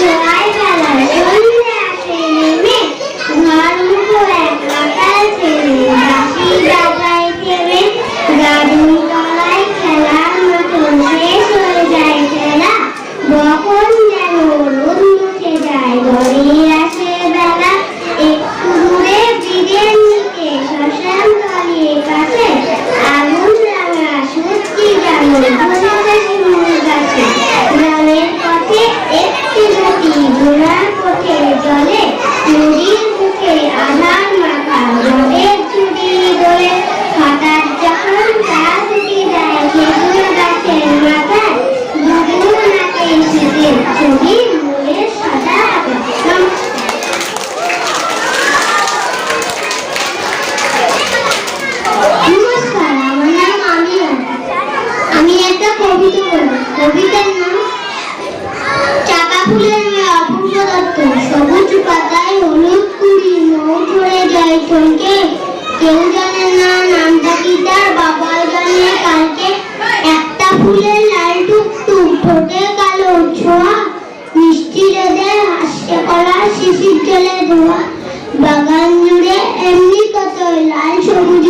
Để lại.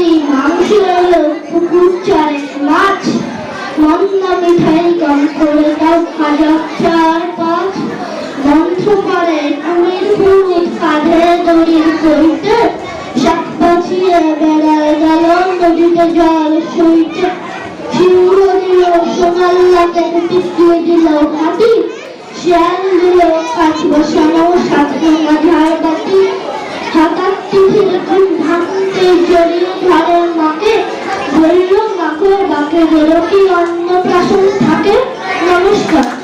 পাখি মাংস এলো পুকুর চলে মাছ মন্দ মিঠাই কম করে দাও ভাজা চার পাঁচ। মন্ত্র করে কুমির কুমির কাঁধে দড়ির সইতে শাক পাচিয়ে বেড়ায় গেল নদীতে জল সইতে সিংহ দিল সোনার লাটে টিকিয়ে দিল হাতি শিয়াল দিল কাছ বসানো সাত ভাঙা ঝাড়বাতি। হঠাৎ তিথির ঘুম ভাঙতে জড়িয়ে কাকের ডাকে হলো কি অন্য থাকে? নমস্কার।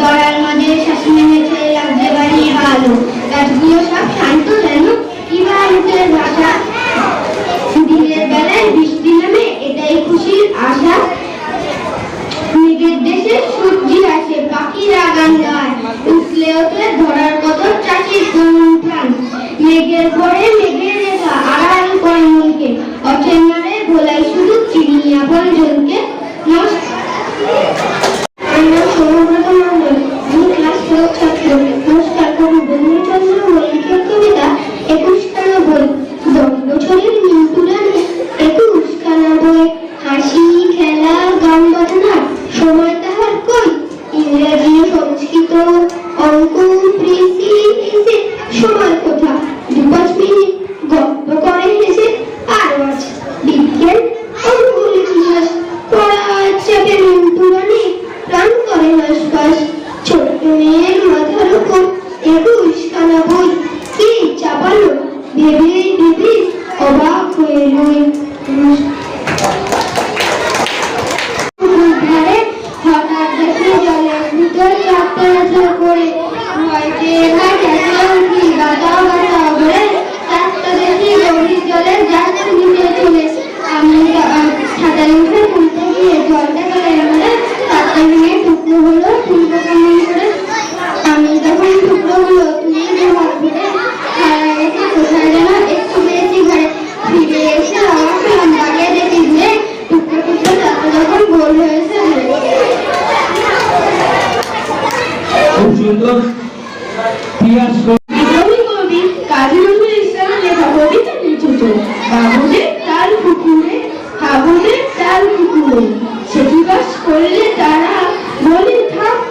দড়ার মাঝে শাসন এনেছে রাজ্যে বাড়ি ভালো গাছগুলো সব শান্ত যেন কি ভারতের ভাষা। দিনের বেলায় বৃষ্টি নামে এটাই খুশির আশা। দেশে সবজি আসে পাখিরা গান গায়। উঠলে উঠলে ধরার কত চাষির উঠান মেঘের পরে মেঘের রেখা, আড়াল করে মনকে অচেনারে ভোলাই শুধু চিনিয়া পরিজনকে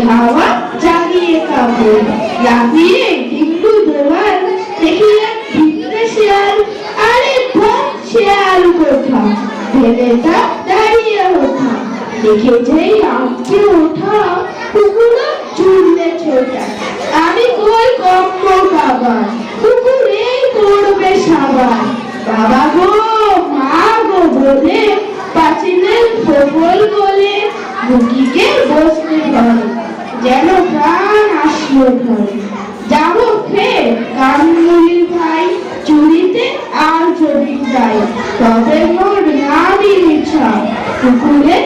হাওয়া জাগিয়ে খাব লাগিয়ে ঢিঙ্গু দেওয়ার দেখিয়া এক শেয়াল। আরে ভোগ শিয়াল কোথা? ভেবেটা দাঁড়িয়ে ওঠা। দেখে কুকুরের